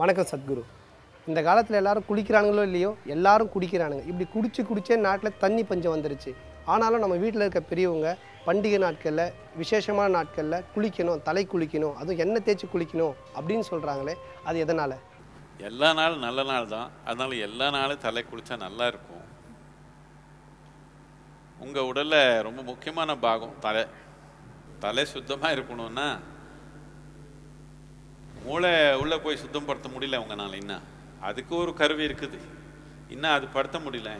வணக்கம் சத்குரு. இந்த காலத்தில் எல்லாரும் குளிக்கிறானுங்களோ இல்லையோ? எல்லாரும் குடிக்கிறானுங்க. இப்படி குடிச்சு குடிச்சே நாட்டில் தண்ணி பஞ்சம் வந்துருச்சு. ஆனாலும் நம்ம வீட்டில் இருக்க பெரியவங்க பண்டிகை நாட்களில் விசேஷமான நாட்களில் குளிக்கணும் தலை குளிக்கணும் அதுவும் எண்ணெய் தேய்ச்சி குளிக்கணும் அப்படின்னு சொல்கிறாங்களே அது எதனால்? எல்லா நாளும் நல்ல நாள் தான். அதனால் எல்லா நாளும் தலை குளித்தா நல்லா இருக்கும். உங்கள் உடலில் ரொம்ப முக்கியமான பாகம் தலை. தலை சுத்தமாக இருக்கணும்னா மூளை உள்ளே போய் சுத்தப்படுத்த முடியல உங்களால் இன்னும் அதுக்கு ஒரு கருவி இருக்குது. இன்னும் அது படுத்த முடியல.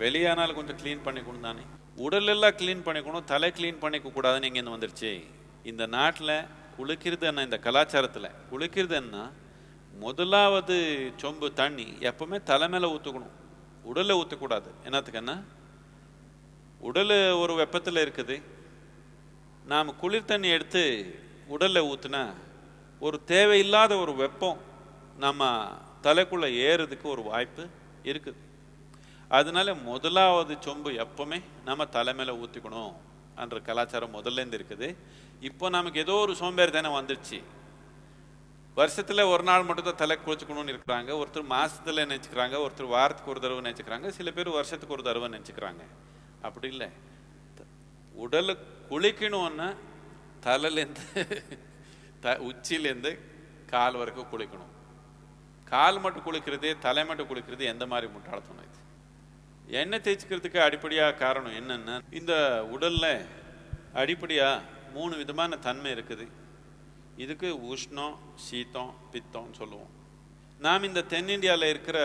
வெளியானாலும் கொஞ்சம் க்ளீன் பண்ணிக்கணும் தானே. உடலெல்லாம் க்ளீன் பண்ணிக்கணும் தலை க்ளீன் பண்ணிக்க கூடாதுன்னு இங்கேருந்து வந்துருச்சு? இந்த நாட்டில் குளிக்கிறது என்ன இந்த கலாச்சாரத்தில் குளிக்கிறது என்ன? முதலாவது சொம்பு தண்ணி எப்பவுமே தலை மேலே ஊற்றுக்கணும் உடலில் ஊற்றக்கூடாது என்னத்துக்குன்னா உடல் ஒரு வெப்பத்தில் இருக்குது. நாம் குளிர் தண்ணி எடுத்து உடலில் ஊற்றுனா ஒரு தேவையில்லாத ஒரு வெப்பம் நம்ம தலைக்குள்ளே ஏறுறதுக்கு ஒரு வாய்ப்பு இருக்குது. அதனால முதலாவது சொம்பு எப்பவுமே நம்ம தலை ஊற்றிக்கணும் என்ற கலாச்சாரம் முதல்லேருந்து இருக்குது. இப்போ நமக்கு ஏதோ ஒரு சோம்பேறி தானே வந்துடுச்சு வருஷத்துல ஒரு நாள் மட்டும் தான் தலை குளிச்சுக்கணும்னு இருக்கிறாங்க. ஒருத்தர் மாசத்துல நினச்சிக்கிறாங்க ஒருத்தர் வாரத்துக்கு ஒரு தடவை நினச்சிக்கிறாங்க சில பேர் வருஷத்துக்கு ஒரு தடவை நினச்சிக்கிறாங்க. அப்படி இல்லை. உடலை குளிக்கணும்னா தலையிலேருந்து த உச்சியிலேருந்து கால் வரைக்கும் குளிக்கணும். கால் மட்டும் குளிக்கிறது தலை மட்டும் குளிக்கிறது எந்த மாதிரி முட்டாளத்தனம் இது? எண்ணெய் தேய்ச்சிக்கிறதுக்கு அடிப்படையாக காரணம் என்னென்னா இந்த உடலில் அடிப்படையாக மூணு விதமான தன்மை இருக்குது. இதுக்கு உஷ்ணம் சீத்தம் பித்தம்னு சொல்லுவோம். நாம் இந்த தென்னிந்தியாவில் இருக்கிற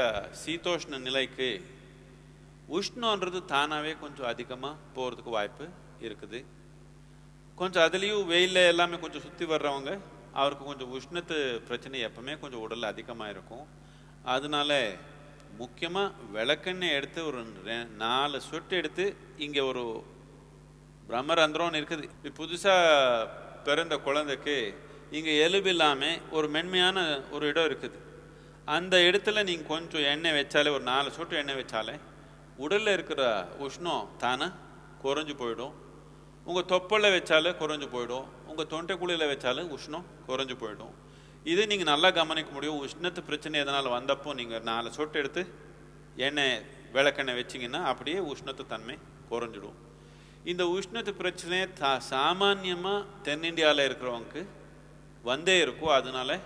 சீதோஷ்ண நிலைக்கு உஷ்ணன்றது தானாகவே கொஞ்சம் அதிகமாக போகிறதுக்கு வாய்ப்பு இருக்குது. கொஞ்சம் அதுலேயும் வெயிலில் எல்லாமே கொஞ்சம் சுற்றி வர்றவங்க அவருக்கு கொஞ்சம் உஷ்ணத்து பிரச்சனை எப்பவுமே கொஞ்சம் உடல் அதிகமாக இருக்கும் அதனால முக்கியமாக விளக்கெண்ணெய் எடுத்து ஒரு ரெ- நாலு சொட்டு எடுத்து இங்கே ஒரு பிரம்மரந்திரம்னு இருக்குது. இப்போ புதுசாக பிறந்த குழந்தைக்கு இங்கே எலும்பு இல்லாமல் ஒரு மென்மையான ஒரு இடம் இருக்குது. அந்த இடத்துல நீங்கள் கொஞ்சம் எண்ணெய் வச்சாலே ஒரு நாலு சொட்டு எண்ணெய் வச்சாலே உடலில் இருக்கிற உஷ்ணம் தானே குறைஞ்சு போயிடும். உங்கள் தொப்பலில் வச்சாலே குறைஞ்சு போயிடும். உங்கள் தொண்டைக்குழியில் வச்சாலும் உஷ்ணம் குறைஞ்சு போயிடும். இது நீங்கள் நல்லா கவனிக்க முடியும். உஷ்ணத்து பிரச்சனை எதனால் வந்தப்போ நீங்கள் நாலு சொட்டு எடுத்து எண்ணெய் விளக்கெண்ணெய் வச்சிங்கன்னா அப்படியே உஷ்ணத்து தன்மை குறைஞ்சிடும். இந்த உஷ்ணத்து பிரச்சனை தா சாமான்யமாக தென்னிந்தியாவில் இருக்கிறவங்களுக்கு வந்தே இருக்கும். அதனால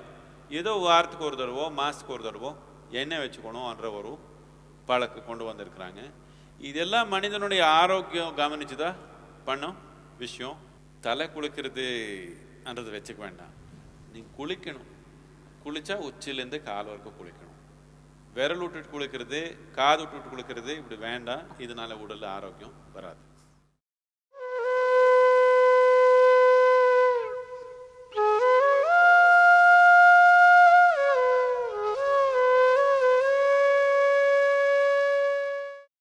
ஏதோ வாரத்துக்கு ஒரு தடவோ மாதத்துக்கு ஒரு தடவோ எண்ணெய் வச்சுக்கணும்ன்ற ஒரு பழக்கு கொண்டு வந்திருக்கிறாங்க. இதெல்லாம் மனிதனுடைய ஆரோக்கியம் கவனிச்சு தான் பண்ணும் விஷயம் தலை குளிக்கிறதுன்றது வச்சுக்க வேண்டாம். நீ குளிக்கணும். குளிச்சா உச்சிலேருந்து கால் வரைக்கும் குளிக்கணும். விரல் விட்டுட்டு குளிக்கிறது காது விட்டுட்டு குளிக்கிறது இப்படி வேண்டாம். இதனால உடல் ஆரோக்கியம் வராது.